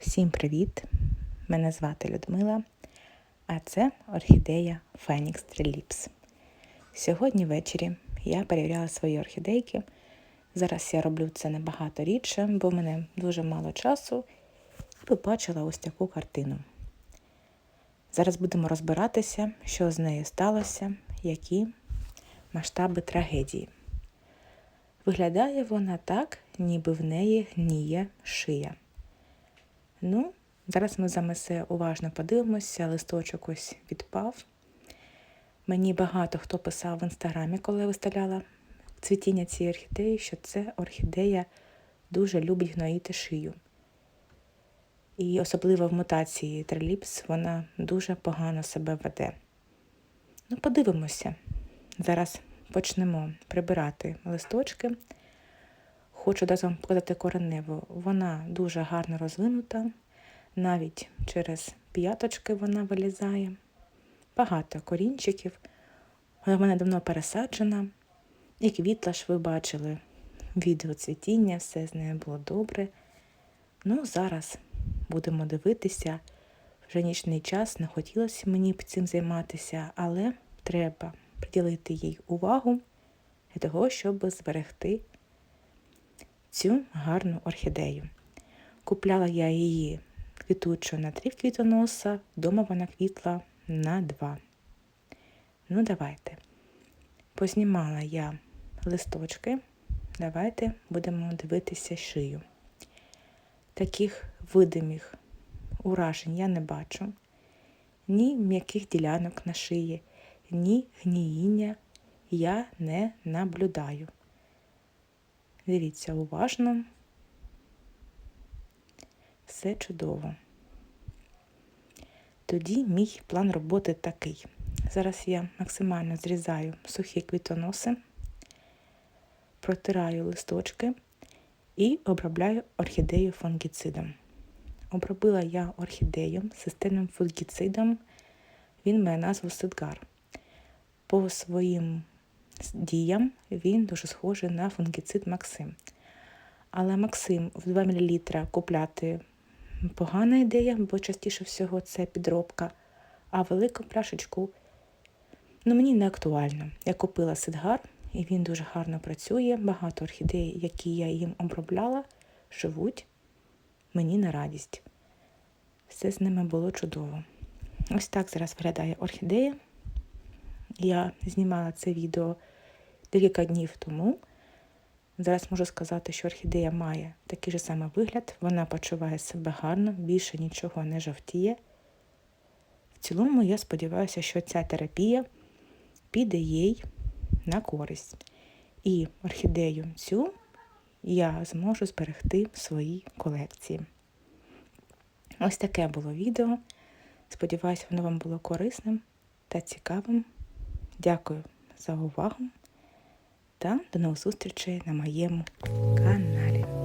Всім привіт! Мене звати Людмила, а це орхідея Phoenix Trilips. Сьогодні ввечері я перевіряла свої орхідейки. Зараз я роблю це набагато рідше, бо в мене дуже мало часу, і побачила ось таку картину. Зараз будемо розбиратися, що з нею сталося, які масштаби трагедії. Виглядає вона так, ніби в неї гніє шия. Ну, зараз ми за все уважно подивимося, листочок ось відпав. Мені багато хто писав в інстаграмі, коли я виставляла цвітіння цієї орхідеї, що це орхідея дуже любить гноїти шию. І особливо в мутації триліпс вона дуже погано себе веде. Ну, подивимося. Зараз почнемо прибирати листочки. Хочу дати вам показати кореневу. Вона дуже гарно розвинута, навіть через п'яточки вона вилізає. Багато корінчиків. Вона в мене давно пересаджена. І квітла ж ви бачили відео цвітіння, все з нею було добре. Ну, зараз будемо дивитися. Вже нічний час, не хотілося мені цим займатися, але треба приділити їй увагу для того, щоб зберегти цю гарну орхідею. Купляла я її квітучу на три квітоноса, вдома вона квітла на два. Ну, давайте. Познімала я листочки. Давайте будемо дивитися шию. Таких видимих уражень я не бачу. Ні м'яких ділянок на шиї, ні гніїння я не наблюдаю. Дивіться уважно. Все чудово. Тоді мій план роботи такий. Зараз я максимально зрізаю сухі квітоноси, протираю листочки і обробляю орхідею фунгіцидом. Обробила я орхідею системним фунгіцидом, він має назву Сидгар. По своїм діям він дуже схожий на фунгіцид Максим. Але Максим в 2 мл купляти погана ідея, бо частіше всього це підробка, а велику пляшечку ну, мені не актуально. Я купила Сидгар, і він дуже гарно працює. Багато орхідей, які я їм обробляла, живуть мені на радість. Все з ними було чудово. Ось так зараз виглядає орхідея. Я знімала це відео декілька днів тому. Зараз можу сказати, що орхідея має такий же самий вигляд, вона почуває себе гарно, більше нічого не жовтіє. В цілому, я сподіваюся, що ця терапія піде їй на користь. І орхідею цю я зможу зберегти в своїй колекції. Ось таке було відео. Сподіваюся, воно вам було корисним та цікавим. Дякую за увагу та до нових зустрічей на моєму каналі.